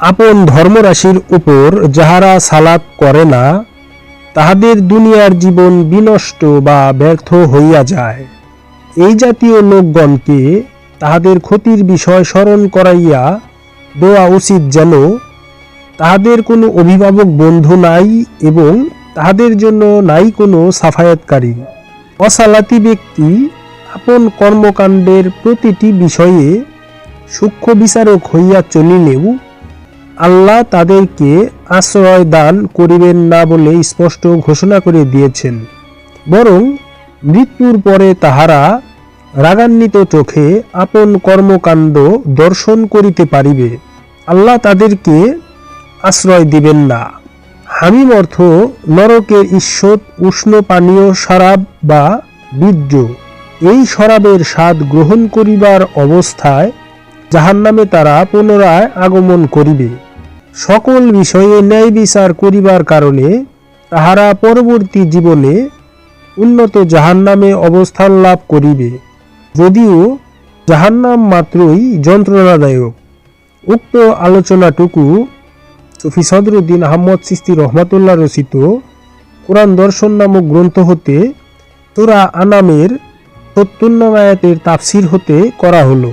আপন ধর্মরাশির উপর যাহারা সালাত করে না, তাহাদের দুনিয়ার জীবন বিনষ্ট বা ব্যর্থ হইয়া যায়। এই জাতীয় লোকগণকে তাহাদের ক্ষতির বিষয় স্মরণ করাইয়া দেওয়া উচিত যেন তাহাদের কোনো অভিভাবক বন্ধু নাই এবং তাহাদের জন্য নাই কোনো সাফায়াতকারী। অসালাতি ব্যক্তি আপন কর্মকাণ্ডের প্রতিটি বিষয়ে সূক্ষ্ম বিচারক হইয়া চলিলেও আল্লাহ তাদেরকে আশ্রয় দান করিবেন না বলে স্পষ্ট ঘোষণা করে দিয়েছেন। বরং মৃত্যুর পরে তাহারা রাগান্বিত চোখে আপন কর্মকাণ্ড দর্শন করিতে পারিবে। আল্লাহ তাদেরকে আশ্রয় দিবেন না। হামিম অর্থ নরকের ঈষৎ, উষ্ণ পানীয় শরাব বা বীর্য। এই শরাবের স্বাদ গ্রহণ করিবার অবস্থায় জাহান্নামে তারা পুনরায় আগমন করিবে। সকল বিষয়ে ন্যায় বিচার করিবার কারণে তাহারা পরবর্তী জীবনে উন্নত জাহান্নামে অবস্থান লাভ করিবে। যদিও জাহান্নাম মাত্রই যন্ত্রণাদায়ক। উক্ত আলোচনাটুকু সুফি সদরুদ্দিন আহমদ সিস্তি রহমাতুল্লাহ রচিত কোরআন দর্শন নামক গ্রন্থ হতে তোরা আনামের সত্তর আয়াতের তাফসির হতে করা হলো।